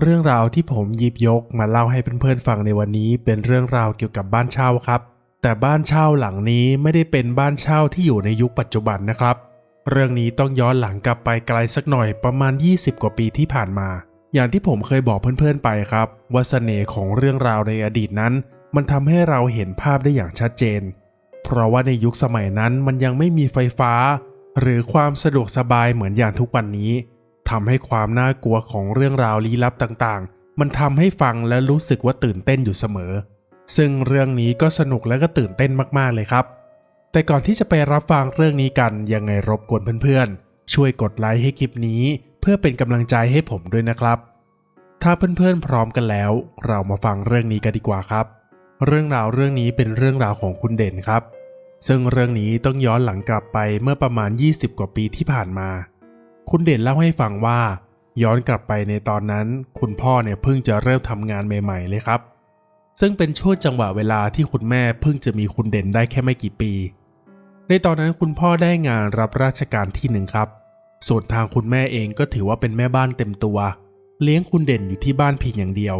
เรื่องราวที่ผมหยิบยกมาเล่าให้เพื่อนๆฟังในวันนี้เป็นเรื่องราวเกี่ยวกับบ้านเช่าครับ แต่บ้านเช่าหลังนี้ไม่ได้เป็นบ้านเช่าที่อยู่ในยุคปัจจุบันนะครับ เรื่องนี้ต้องย้อนหลังกลับไปไกลสักหน่อยประมาณ 20 กว่าปีที่ผ่านมา อย่างที่ผมเคยบอกเพื่อนๆไปครับ ว่าเสน่ห์ของเรื่องราวในอดีตนั้น มันทำให้เราเห็นภาพได้อย่างชัดเจน เพราะว่าในยุคสมัยนั้นมันยังไม่มีไฟฟ้า หรือความสะดวกสบายเหมือนอย่างทุกวันนี้ ทำให้ความน่ากลัวของเรื่องราวลี้ลับต่างๆ มันทำให้ฟังและรู้สึกว่าตื่นเต้นอยู่เสมอ ซึ่งเรื่องนี้ก็สนุกและก็ตื่นเต้นมากๆเลยครับ แต่ก่อนที่จะไปรับฟังเรื่องนี้กันยังไงรบกวนเพื่อนๆ ช่วยกดไลค์ให้คลิปนี้ เพื่อเป็นกำลังใจให้ผมด้วยนะครับ ถ้าเพื่อนๆพร้อมกันแล้ว เรามาฟังเรื่องนี้กันดีกว่าครับ เรื่องราวเรื่องนี้เป็นเรื่องราวของคุณเด่นครับ ซึ่งเรื่องนี้ต้องย้อนหลังกลับไปเมื่อประมาณ 20 กว่าปีที่ผ่านมา คุณเด่นเล่าให้ฟังว่า ย้อนกลับไปในตอนนั้น คุณพ่อเนี่ยเพิ่งจะเริ่มทำงานใหม่ ๆ เลยครับ ซึ่งเป็นช่วงจังหวะเวลาที่คุณแม่เพิ่งจะมีคุณเด่นได้แค่ไม่กี่ปี ในตอนนั้นคุณพ่อได้งานรับราชการที่หนึ่งครับ ส่วนทางคุณแม่เองก็ถือว่าเป็นแม่บ้านเต็มตัว เลี้ยงคุณเด่นอยู่ที่บ้านเพียงอย่างเดียว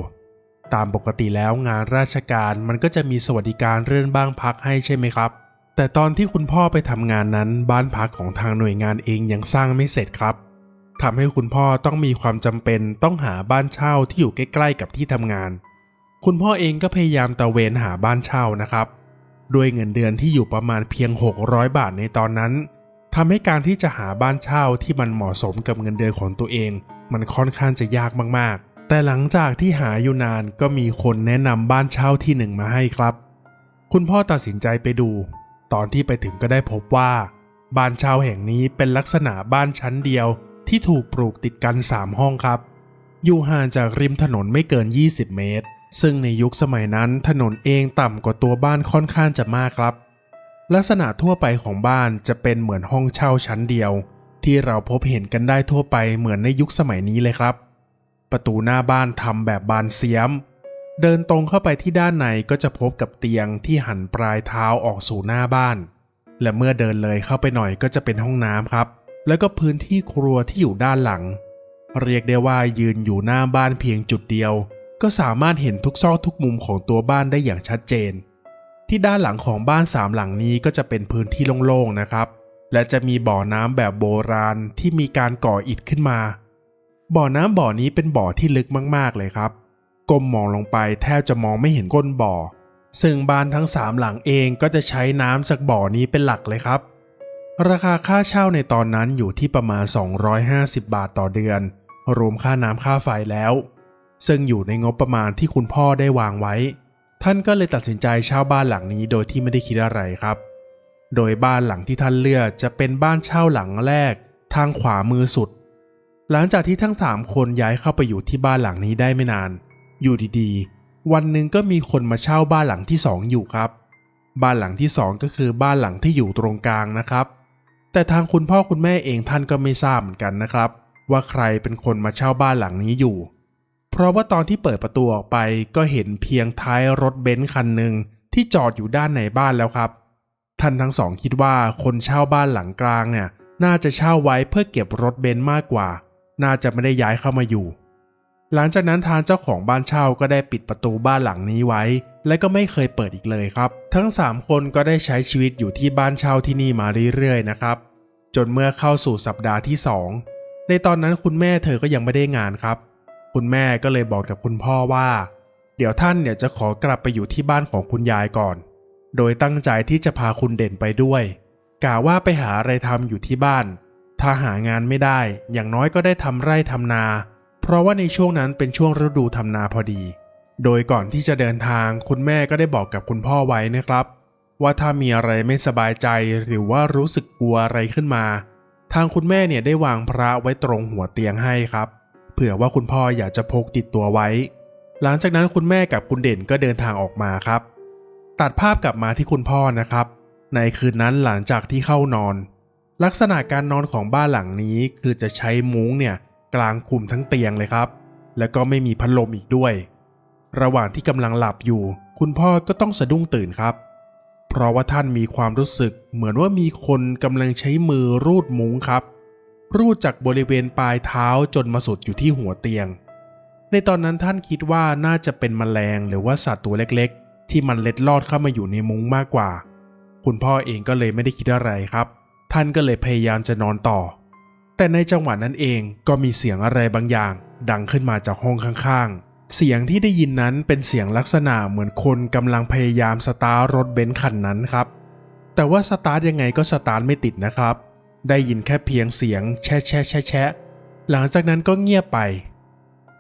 ตามปกติแล้วงานราชการมันก็จะมีสวัสดิการเรื่องบ้างพักให้ใช่ไหมครับ แต่ตอนที่คุณพ่อไปทำงานนั้นบ้านพักของทางหน่วยงานเองยังสร้างไม่เสร็จครับทำให้คุณพ่อต้องมีความจำเป็นต้องหาบ้านเช่าที่อยู่ใกล้ๆกับที่ทำงาน คุณพ่อเองก็พยายามตะเวนหาบ้านเช่านะครับ ด้วยเงินเดือนที่อยู่ประมาณเพียง 600 บาทในตอนนั้นทำให้การที่จะหาบ้านเช่าที่มันเหมาะสมกับเงินเดือนของตัวเอง มันค่อนข้างจะยากมากๆ แต่หลังจากที่หาอยู่นานก็มีคนแนะนำบ้านเช่าที่หนึ่งมาให้ครับ คุณพ่อตัดสินใจไปดู ตอนที่ไปถึงก็ได้พบว่า บ้านเช่าแห่งนี้เป็นลักษณะบ้านชั้นเดียวที่ถูกปลูกติดกัน 3 ห้องครับ อยู่ห่างจากริมถนนไม่เกิน 20 เมตร ซึ่งในยุคสมัยนั้นถนนเองต่ำกว่าตัวบ้านค่อนข้างจะมากครับ ลักษณะทั่วไปของบ้านจะเป็นเหมือนห้องเช่าชั้นเดียว ที่เราพบเห็นกันได้ทั่วไปเหมือนในยุคสมัยนี้เลยครับ ประตูหน้าบ้านทำแบบบานเสียม เดินตรงเข้าไปที่ด้านในก็จะพบกับเตียงที่หันปลายเท้าออกสู่หน้าบ้าน และเมื่อเดินเลยเข้าไปหน่อยก็จะเป็นห้องน้ำครับ แล้วก็พื้นที่ครัวที่อยู่ด้านหลัง เรียกได้ว่ายืนอยู่หน้าบ้านเพียงจุดเดียว ก็สามารถเห็นทุกซอกทุกมุมของตัวบ้านได้อย่างชัดเจน ที่ด้านหลังของบ้านสามหลังนี้ก็จะเป็นพื้นที่โล่งๆนะครับ และจะมีบ่อน้ำแบบโบราณที่มีการก่ออิฐขึ้นมา บ่อน้ำบ่อนี้เป็นบ่อที่ลึกมากๆเลยครับ ก้มมองลงไปแทบจะมองไม่เห็นก้นบ่อ ซึ่งบ้านทั้งสามหลังเองก็จะใช้น้ำจากบ่อนี้เป็นหลักเลยครับ ราคาค่าเช่าในตอนนั้นอยู่ที่ประมาณ 250 บาทต่อเดือน รวมค่าน้ำค่าไฟแล้ว ซึ่งอยู่ในงบประมาณที่คุณพ่อได้วางไว้ ท่านก็เลยตัดสินใจเช่าบ้านหลังนี้โดยที่ไม่ได้คิดอะไรครับ โดยบ้านหลังที่ท่านเลือกจะเป็นบ้านเช่าหลังแรก ทางขวามือสุด หลังจากที่ทั้งสามคนย้ายเข้าไปอยู่ที่บ้านหลังนี้ได้ไม่นาน อยู่ดีๆ วันหนึ่งก็มีคนมาเช่าบ้านหลังที่สองอยู่ครับ บ้านหลังที่สองก็คือบ้านหลังที่อยู่ตรงกลางนะครับ แต่ทางคุณพ่อคุณแม่เองท่านก็ไม่ทราบเหมือนกันนะครับ ว่าใครเป็นคนมาเช่าบ้านหลังนี้อยู่ เพราะว่าตอนที่เปิดประตูออกไปก็เห็นเพียงท้ายรถเบนซ์คันหนึ่งที่จอดอยู่ด้านในบ้านแล้วครับ ท่านทั้งสองคิดว่าคนเช่าบ้านหลังกลางเนี่ยน่าจะเช่าไว้เพื่อเก็บรถเบนซ์มากกว่า น่าจะไม่ได้ย้ายเข้ามาอยู่ หลังจากนั้นทางเจ้าของบ้านเช่าก็ได้ปิดประตูบ้านหลังนี้ไว้ และก็ไม่เคยเปิดอีกเลยครับ ทั้ง 3 คนก็ได้ใช้ชีวิตอยู่ที่บ้านเช่าที่นี่มาเรื่อยๆนะครับ จนเมื่อเข้าสู่สัปดาห์ที่ 2 ในตอนนั้นคุณแม่เธอก็ยังไม่ได้งานครับ คุณแม่ก็เลยบอกกับคุณพ่อว่า เดี๋ยวท่านเนี่ยจะขอกลับไปอยู่ที่บ้านของคุณยายก่อน โดยตั้งใจที่จะพาคุณเด่นไปด้วยกะว่าไปหาอะไรทำอยู่ที่บ้าน ถ้าหางานไม่ได้ อย่างน้อยก็ได้ทำไร่ทำนา เพราะว่าในช่วงนั้นเป็นช่วงฤดูทำนาพอดี โดยก่อนที่จะเดินทางคุณแม่ก็ได้บอกกับคุณพ่อไว้นะครับ ว่าถ้ามีอะไรไม่สบายใจหรือว่ารู้สึกกลัวอะไรขึ้นมา ทางคุณแม่เนี่ยได้วางพระไว้ตรงหัวเตียงให้ครับ เผื่อว่าคุณพ่ออยากจะพกติดตัวไว้ หลังจากนั้นคุณแม่กับคุณเด่นก็เดินทางออกมาครับ ตัดภาพกลับมาที่คุณพ่อนะครับ ในคืนนั้นหลังจากที่เข้านอน ลักษณะการนอนของบ้านหลังนี้คือจะใช้มุ้งเนี่ย กลางคุมทั้งเตียงเลยครับ แล้วก็ไม่มีพัดลมอีกด้วย ระหว่างที่กำลังหลับอยู่ คุณพ่อก็ต้องสะดุ้งตื่นครับ เพราะว่าท่านมีความรู้สึกเหมือนว่ามีคนกำลังใช้มือรูดมุ้งครับ รูดจากบริเวณปลายเท้าจนมาสุดอยู่ที่หัวเตียง ในในตอนนั้นท่านคิดว่าน่าจะเป็นแมลงหรือว่าสัตว์ตัวเล็กๆ ที่มันเล็ดลอดเข้ามาอยู่ในมุ้งมากกว่า คุณพ่อเองก็เลยไม่ได้คิดอะไรครับ ท่านก็เลยพยายามจะนอนต่อ แต่ในจังหวะนั้นเองก็มีเสียงอะไรบางอย่าง ดังขึ้นมาจากห้องข้างๆ เสียงที่ได้ยินนั้นเป็นเสียงลักษณะเหมือนคนกำลังพยายามสตาร์ทรถเบนซ์คันนั้นครับ แต่ว่าสตาร์ทยังไงก็สตาร์ทไม่ติดนะครับ ได้ยินแค่เพียงเสียงแช่แช่แช่แช่หลังจากนั้นก็เงียบไป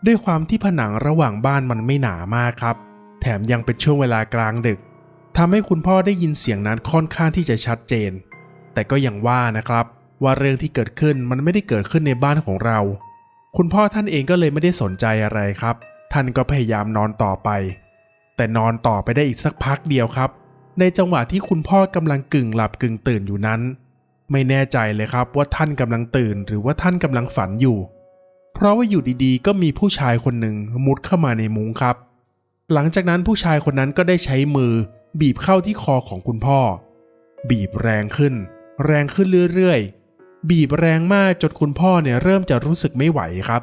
ด้วยความที่ผนังระหว่างบ้านมันไม่หนามากครับ แถมยังเป็นช่วงเวลากลางดึกทำให้คุณพ่อได้ยินเสียงนั้นค่อนข้างที่จะชัดเจน แต่ก็ยังว่านะครับ ว่าเรื่องที่เกิดขึ้นมันไม่ได้เกิดขึ้นในบ้านของเรา คุณพ่อท่านเองก็เลยไม่ได้สนใจอะไรครับ ท่านก็พยายามนอนต่อไป แต่นอนต่อไปได้อีกสักพักเดียวครับ ในจังหวะที่คุณพ่อกำลังกึ่งหลับกึ่งตื่นอยู่นั้น ไม่แน่ใจเลยครับว่าท่านกำลังตื่นหรือว่าท่านกำลังฝันอยู่ เพราะว่าอยู่ดีๆ ก็มีผู้ชายคนหนึ่งมุดเข้ามาในมุ้งครับ หลังจากนั้นผู้ชายคนนั้นก็ได้ใช้มือ บีบเข้าที่คอของคุณพ่อ บีบแรงขึ้น แรงขึ้นเรื่อยๆ บีบแรงมากจนคุณพ่อเนี่ยเริ่มจะรู้สึกไม่ไหวครับ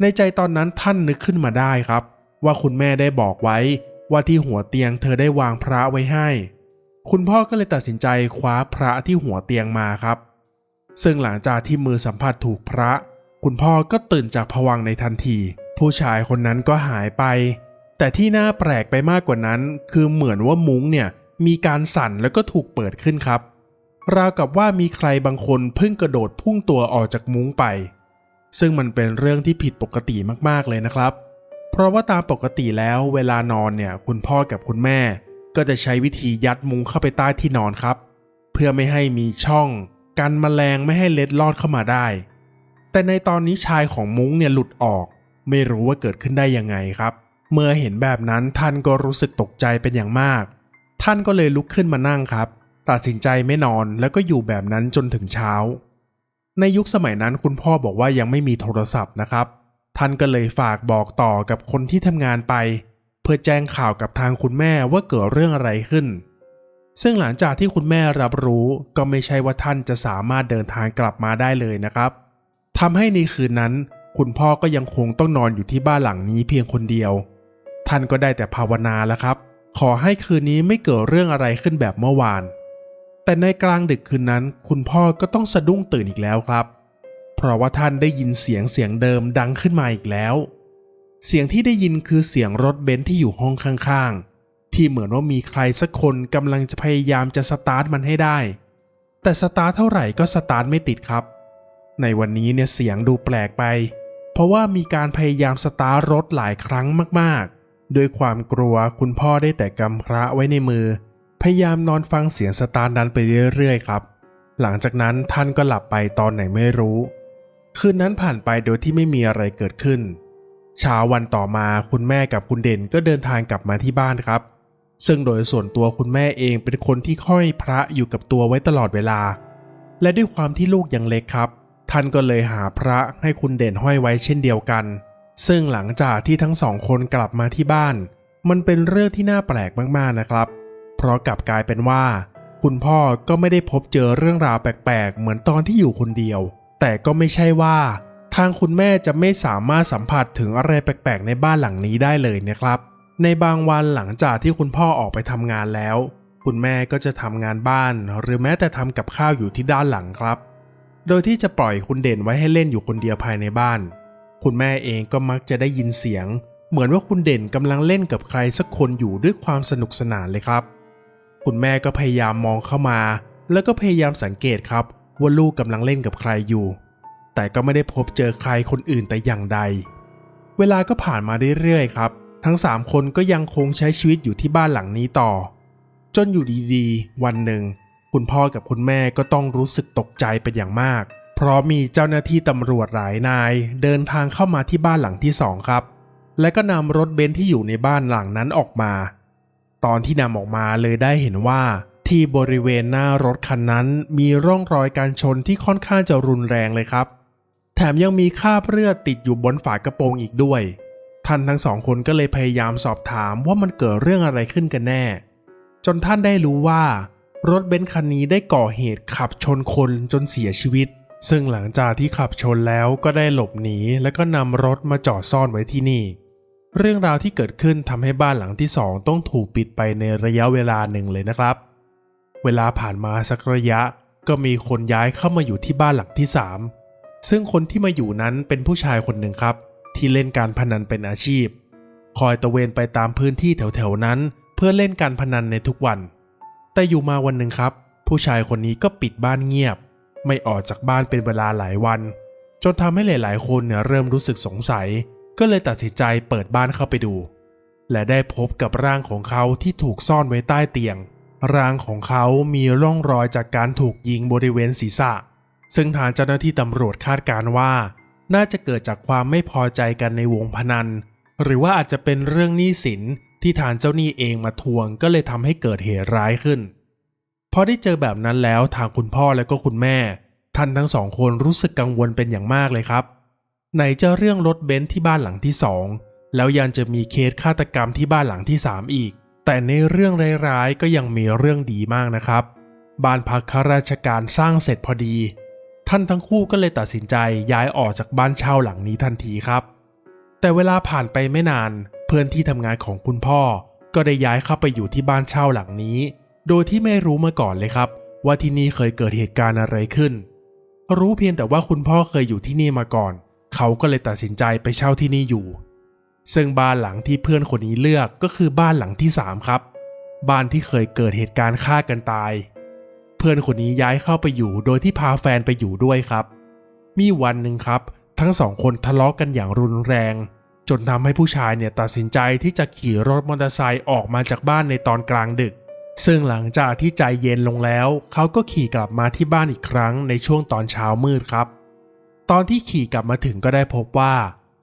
ในใจตอนนั้นท่านนึกขึ้นมาได้ครับ ว่าคุณแม่ได้บอกไว้ว่าที่หัวเตียงเธอได้วางพระไว้ให้ คุณพ่อก็เลยตัดสินใจคว้าพระที่หัวเตียงมาครับ ซึ่งหลังจากที่มือสัมผัสถูกพระ คุณพ่อก็ตื่นจากผวังในทันที ผู้ชายคนนั้นก็หายไป แต่ที่น่าแปลกไปมากกว่านั้น คือเหมือนว่ามุ้งเนี่ยมีการสั่นแล้วก็ถูกเปิดขึ้นครับ ราวกับว่ามีใครบางคนเพิ่งกระโดดพุ่งตัวออกจากมุ้งไป ซึ่งมันเป็นเรื่องที่ผิดปกติมากๆเลยนะครับ เพราะว่าตามปกติแล้วเวลานอนเนี่ยคุณพ่อกับคุณแม่ ก็จะใช้วิธียัดมุ้งเข้าไปใต้ที่นอนครับ เพื่อไม่ให้มีช่อง กันแมลงไม่ให้เล็ดลอดเข้ามาได้ แต่ในตอนนี้ชายของมุ้งเนี่ยหลุดออก ไม่รู้ว่าเกิดขึ้นได้ยังไงครับ เมื่อเห็นแบบนั้นท่านก็รู้สึกตกใจเป็นอย่างมาก ท่านก็เลยลุกขึ้นมานั่งครับ ตัดสินใจไม่นอนแล้วก็อยู่แบบนั้นจนถึงเช้า ในยุคสมัยนั้นคุณพ่อบอกว่ายังไม่มีโทรศัพท์นะครับ ท่านก็เลยฝากบอกต่อกับคนที่ทำงานไป เพื่อแจ้งข่าวกับทางคุณแม่ว่าเกิดเรื่องอะไรขึ้น ซึ่งหลังจากที่คุณแม่รับรู้ก็ไม่ใช่ว่าท่านจะสามารถเดินทางกลับมาได้เลยนะครับทำให้ในคืนนั้น คุณพ่อก็ยังคงต้องนอนอยู่ที่บ้านหลังนี้เพียงคนเดียว ท่านก็ได้แต่ภาวนาแล้วครับ ขอให้คืนนี้ไม่เกิดเรื่องอะไรขึ้นแบบเมื่อวาน แต่ในกลางดึกคืนนั้น คุณพ่อก็ต้องสะดุ้งตื่นอีกแล้วครับ เพราะว่าท่านได้ยินเสียงเสียงเดิมดังขึ้นมาอีกแล้ว เสียงที่ได้ยินคือเสียงรถเบนซ์ที่อยู่ห้องข้างๆ ที่เหมือนว่ามีใครสักคนกำลังจะพยายามจะสตาร์ทมันให้ได้ แต่สตาร์ทเท่าไหร่ก็สตาร์ทไม่ติดครับ ในวันนี้เนี่ยเสียงดูแปลกไป เพราะว่ามีการพยายามสตาร์ทรถหลายครั้งมากๆ ด้วยความกลัวคุณพ่อได้แต่กำพระไว้ในมือ พยายามนอนฟังเสียงสตาร์นั้นไปเรื่อยๆครับ หลังจากนั้นท่านก็หลับไปตอนไหนไม่รู้ คืนนั้นผ่านไปโดยที่ไม่มีอะไรเกิดขึ้น เช้าวันต่อมาคุณแม่กับคุณเด่นก็เดินทางกลับมาที่บ้านครับ ซึ่งโดยส่วนตัวคุณแม่เองเป็นคนที่ค่อยพระอยู่กับตัวไว้ตลอดเวลา และด้วยความที่ลูกยังเล็กครับ ท่านก็เลยหาพระให้คุณเด่นห้อยไว้เช่นเดียวกัน ซึ่งหลังจากที่ทั้งสองคนกลับมาที่บ้าน มันเป็นเรื่องที่น่าแปลกมากๆนะครับเราะกลับกลายเป็นว่า คุณพ่อก็ไม่ได้พบเจอเรื่องราวแปลกๆ เหมือนตอนที่อยู่คนเดียว แต่ก็ไม่ใช่ว่า ทางคุณแม่จะไม่สามารถสัมผัสถึงอะไรแปลกๆ ในบ้านหลังนี้ได้เลยนะครับ ในบางวันหลังจากที่คุณพ่อออกไปทำงานแล้ว คุณแม่ก็จะทำงานบ้าน หรือแม้แต่ทำกับข้าวอยู่ที่ด้านหลังครับ โดยที่จะปล่อยคุณเด่นไว้ให้เล่นอยู่คนเดียวภายในบ้าน คุณแม่เองก็มักจะได้ยินเสียงเหมือนว่าคุณเด่นกำลังเล่นกับใครสักคนอยู่ด้วยความสนุกสนานเลยครับ คุณแม่ก็พยายามมองเข้ามา แล้วก็พยายามสังเกตครับ ว่าลูกกำลังเล่นกับใครอยู่ แต่ก็ไม่ได้พบเจอใครคนอื่นแต่อย่างใด เวลาก็ผ่านมาเรื่อยๆครับ ทั้งสามคนก็ยังคงใช้ชีวิตอยู่ที่บ้านหลังนี้ต่อ จนอยู่ดีๆ วันหนึ่ง คุณพ่อกับคุณแม่ก็ต้องรู้สึกตกใจเป็นอย่างมาก เพราะมีเจ้าหน้าที่ตำรวจหลายนาย เดินทางเข้ามาที่บ้านหลังที่สองครับ และก็นำรถเบนซ์ที่อยู่ในบ้านหลังนั้นออกมา ตอนที่นำออกมาเลยได้เห็นว่า ที่บริเวณหน้ารถคันนั้นมีร่องรอยการชนที่ค่อนข้างจะรุนแรงเลยครับ แถมยังมีคราบเลือดติดอยู่บนฝากระโปรงอีกด้วย ท่านทั้งสองคนก็เลยพยายามสอบถามว่ามันเกิดเรื่องอะไรขึ้นกันแน่ จนท่านได้รู้ว่ารถเบนซ์คันนี้ได้ก่อเหตุขับชนคนจนเสียชีวิต ซึ่งหลังจากที่ขับชนแล้วก็ได้หลบหนีแล้วก็นำรถมาจอดซ่อนไว้ที่นี่ เรื่องราวที่เกิดขึ้นทำให้บ้านหลังที่สองต้องถูกปิดไปในระยะเวลาหนึ่งเลยนะครับ เวลาผ่านมาสักระยะก็มีคนย้ายเข้ามาอยู่ที่บ้านหลังที่สามซึ่งคนที่มาอยู่นั้นเป็นผู้ชายคนหนึ่งครับ ที่เล่นการพนันเป็นอาชีพ คอยตะเวนไปตามพื้นที่แถวๆนั้น เพื่อเล่นการพนันในทุกวัน แต่อยู่มาวันหนึ่งครับ ผู้ชายคนนี้ก็ปิดบ้านเงียบ ไม่ออกจากบ้านเป็นเวลาหลายวัน จนทำให้หลายๆ คนเนี่ยเริ่มรู้สึกสงสัย ก็เลยตัดสินใจเปิดบ้านเข้าไปดู และได้พบกับร่างของเขาที่ถูกซ่อนไว้ใต้เตียง ร่างของเขามีร่องรอยจากการถูกยิงบริเวณศีรษะ ซึ่งทางเจ้าหน้าที่ตำรวจคาดการณ์ว่า น่าจะเกิดจากความไม่พอใจกันในวงพนัน หรือว่าอาจจะเป็นเรื่องหนี้สินที่ทางเจ้าหนี้เองมาทวงก็เลยทำให้เกิดเหตุร้ายขึ้นพอได้เจอแบบนั้นแล้วทางคุณพ่อและก็คุณแม่ท่านทั้งสองคนรู้สึกกังวลเป็นอย่างมากเลยครับ ไหนจะเรื่องรถเบนซ์ที่บ้านหลังที่สองแล้วยังจะมีเคสฆาตกรรมที่บ้านหลังที่สามอีก แต่ในเรื่องร้ายๆก็ยังมีเรื่องดีมากนะครับ บ้านพักข้าราชการสร้างเสร็จพอดี ท่านทั้งคู่ก็เลยตัดสินใจย้ายออกจากบ้านเช่าหลังนี้ทันทีครับ แต่เวลาผ่านไปไม่นาน เพื่อนที่ทำงานของคุณพ่อ ก็ได้ย้ายเข้าไปอยู่ที่บ้านเช่าหลังนี้ โดยที่ไม่รู้มาก่อนเลยครับ ว่าที่นี่เคยเกิดเหตุการณ์อะไรขึ้น รู้เพียงแต่ว่าคุณพ่อเคยอยู่ที่นี่มาก่อน เขาก็เลยตัดสินใจไปเช่าที่นี่อยู่ ซึ่งบ้านหลังที่เพื่อนคนนี้เลือกก็คือบ้านหลังที่สามครับ บ้านที่เคยเกิดเหตุการณ์ฆ่ากันตาย เพื่อนคนนี้ย้ายเข้าไปอยู่โดยที่พาแฟนไปอยู่ด้วยครับ มีวันหนึ่งครับ ทั้งสองคนทะเลาะกันอย่างรุนแรง จนทำให้ผู้ชายเนี่ยตัดสินใจที่จะขี่รถมอเตอร์ไซค์ออกมาจากบ้านในตอนกลางดึก ซึ่งหลังจากที่ใจเย็นลงแล้ว เขาก็ขี่กลับมาที่บ้านอีกครั้งในช่วงตอนเช้ามืดครับ ตอนที่ขี่กลับมาถึงก็ได้พบว่า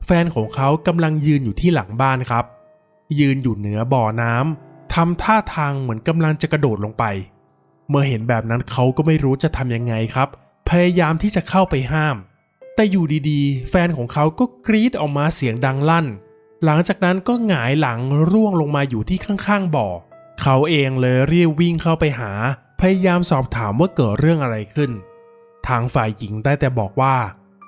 แฟนของเขากำลังยืนอยู่ที่หลังบ้านครับ ยืนอยู่เหนือบ่อน้ำทำท่าทางเหมือนกำลังจะกระโดดลงไป เมื่อเห็นแบบนั้นเขาก็ไม่รู้จะทำยังไงครับ พยายามที่จะเข้าไปห้าม แต่อยู่ดีๆ แฟนของเขาก็กรีดออกมาเสียงดังลั่น หลังจากนั้นก็หงายหลังร่วงลงมาอยู่ที่ข้างๆบ่อ เขาเองเลยรีบวิ่งเข้าไปหา พยายามสอบถามว่าเกิดเรื่องอะไรขึ้น ทางฝ่ายหญิงได้แต่บอกว่า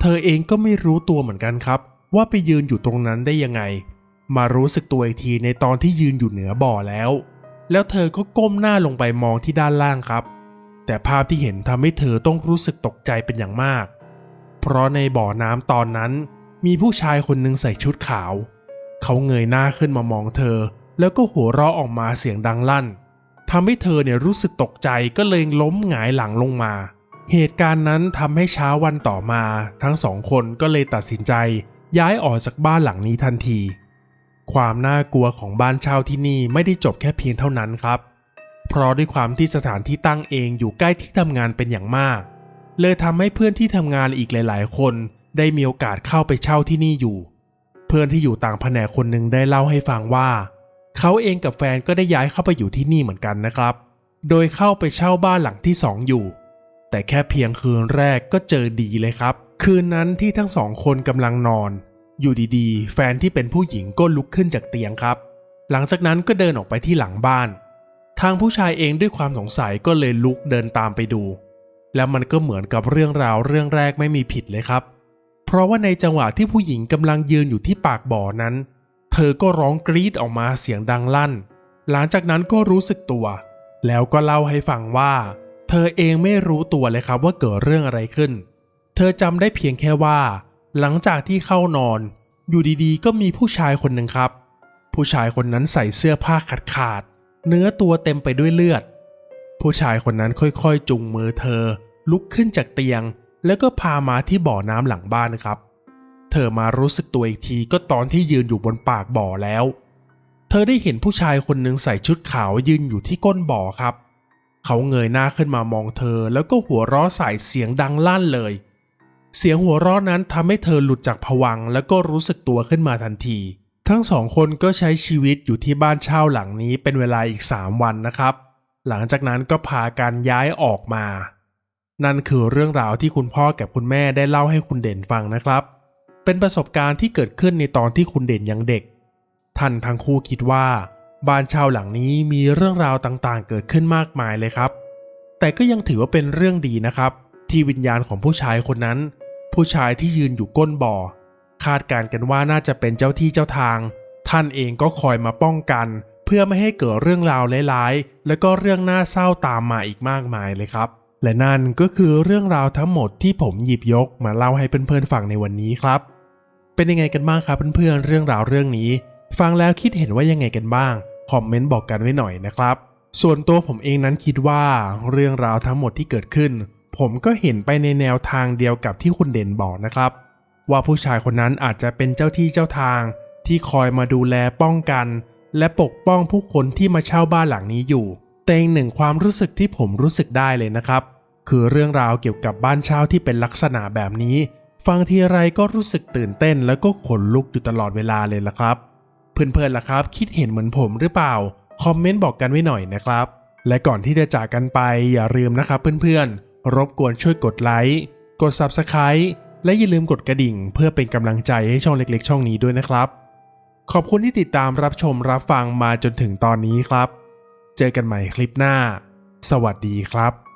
เธอเองก็ไม่รู้ตัวเหมือนกันครับ ว่าไปยืนอยู่ตรงนั้นได้ยังไง มารู้สึกตัวอีกทีในตอนที่ยืนอยู่เหนือบ่อแล้ว แล้วเธอก็ก้มหน้าลงไปมองที่ด้านล่างครับ แต่ภาพที่เห็นทำให้เธอต้องรู้สึกตกใจเป็นอย่างมาก เพราะในบ่อน้ำตอนนั้น มีผู้ชายคนหนึ่งใส่ชุดขาว เขาเงยหน้าขึ้นมามองเธอ แล้วก็หัวเราะออกมาเสียงดังลั่นทำให้เธอเนี่ยรู้สึกตกใจก็เลยล้มหงายหลังลงมา เหตุการณ์นั้นทำให้เช้าวันต่อมาทั้งสองคนก็เลยตัดสินใจย้ายออกจากบ้านหลังนี้ทันที ความน่ากลัวของบ้านเช่าที่นี่ไม่ได้จบแค่เพียงเท่านั้นครับ เพราะด้วยความที่สถานที่ตั้งเองอยู่ใกล้ที่ทำงานเป็นอย่างมาก เลยทำให้เพื่อนที่ทำงานอีกหลาย ๆ คนได้มีโอกาสเข้าไปเช่าที่นี่อยู่ เพื่อนที่อยู่ต่างแผนกคนหนึ่งได้เล่าให้ฟังว่า เขาเองกับแฟนก็ได้ย้ายเข้าไปอยู่ที่นี่เหมือนกันนะครับ โดยเข้าไปเช่าบ้านหลังที่สองอยู่ แต่แค่เพียงคืนแรกก็เจอดีเลยครับ คืนนั้นที่ทั้งสองคนกำลังนอน อยู่ดีๆ แฟนที่เป็นผู้หญิงก็ลุกขึ้นจากเตียงครับ หลังจากนั้นก็เดินออกไปที่หลังบ้าน ทางผู้ชายเองด้วยความสงสัยก็เลยลุกเดินตามไปดู แล้วมันก็เหมือนกับเรื่องราวเรื่องแรกไม่มีผิดเลยครับ เพราะว่าในจังหวะที่ผู้หญิงกำลังยืนอยู่ที่ปากบ่อนั้น เธอก็ร้องกรีดออกมาเสียงดังลั่น หลังจากนั้นก็รู้สึกตัว แล้วก็เล่าให้ฟังว่า ธอเองไม่รู้ตัวเลยครับว่าเกิดเรื่องอะไรขึ้น เธอจำได้เพียงแค่ว่า หลังจากที่เข้านอน อยู่ดีๆ ก็มีผู้ชายคนหนึ่งครับ ผู้ชายคนนั้นใส่เสื้อผ้าขาดขาดๆเนื้อตัวเต็มไปด้วยเลือด ผู้ชายคนนั้นค่อยๆ จุงมือเธอ ลุกขึ้นจากเตียง แล้วก็พามาที่บ่อน้ำหลังบ้านครับ เธอมารู้สึกตัวอีกทีก็ตอนที่ยืนอยู่บนปากบ่อแล้ว เธอได้เห็นผู้ชายคนหนึ่งใส่ชุดขาวยืนอยู่ที่ก้นบ่อครับ เขาเงยหน้าขึ้นมามองเธอ แล้วก็หัวเราะใส่เสียงดังลั่นเลย เสียงหัวเราะนั้นทำให้เธอหลุดจากผวังแล้วก็รู้สึกตัวขึ้นมาทันที ทั้งสองคนก็ใช้ชีวิตอยู่ที่บ้านเช่าหลังนี้เป็นเวลาอีก 3 วันนะครับ หลังจากนั้นก็พากันย้ายออกมา นั่นคือเรื่องราวที่คุณพ่อกับคุณแม่ได้เล่าให้คุณเด่นฟังนะครับ เป็นประสบการณ์ที่เกิดขึ้นในตอนที่คุณเด่นยังเด็กท่านทั้งคู่คิดว่า บ้านเช่าหลังนี้มีเรื่องราวต่างๆ เกิดขึ้นมากมายเลยครับ แต่ก็ยังถือว่าเป็นเรื่องดีนะครับ ที่วิญญาณของผู้ชายคนนั้น ผู้ชายที่ยืนอยู่ก้นบ่อ คาดการกันว่าน่าจะเป็นเจ้าที่เจ้าทาง ท่านเองก็คอยมาป้องกัน เพื่อไม่ให้เกิดเรื่องราวร้ายๆ และก็เรื่องน่าเศร้าตามมาอีกมากมายเลยครับ และนั่นก็คือเรื่องราวทั้งหมดที่ผมหยิบยกมาเล่าให้เพื่อนๆฟังในวันนี้ครับ เป็นยังไงกันบ้างครับเพื่อนๆเรื่องราวเรื่องนี้ ฟังแล้วคิดเห็นว่ายังไงกันบ้าง คอมเมนต์บอกกันไว้หน่อยนะครับ ส่วนตัวผมเองนั้นคิดว่าเรื่องราวทั้งหมดที่เกิดขึ้น ผมก็เห็นไปในแนวทางเดียวกับที่คุณเด่นบอกนะครับ ว่าผู้ชายคนนั้นอาจจะเป็นเจ้าที่เจ้าทาง ที่คอยมาดูแลป้องกัน และปกป้องผู้คนที่มาเช่าบ้านหลังนี้อยู่แต่อีกหนึ่งความรู้สึกที่ผมรู้สึกได้เลยนะครับ คือเรื่องราวเกี่ยวกับบ้านเช่าที่เป็นลักษณะแบบนี้ ฟังทีไรก็รู้สึกตื่นเต้นแล้วก็ขนลุกอยู่ตลอดเวลาเลยละครับ เพื่อนๆล่ะครับ คิดเห็นเหมือนผมหรือเปล่า คอมเมนต์บอกกันไว้หน่อยนะครับ และก่อนที่จะจากกันไปอย่าลืมนะครับเพื่อนๆ รบกวนช่วยกดไลค์ กด Subscribe และอย่าลืมกดกระดิ่ง เพื่อเป็นกำลังใจให้ช่องเล็กๆ ช่องนี้ด้วยนะครับ ขอบคุณที่ติดตามรับชมรับฟังมาจนถึงตอนนี้ครับ เจอกันใหม่คลิปหน้า สวัสดีครับ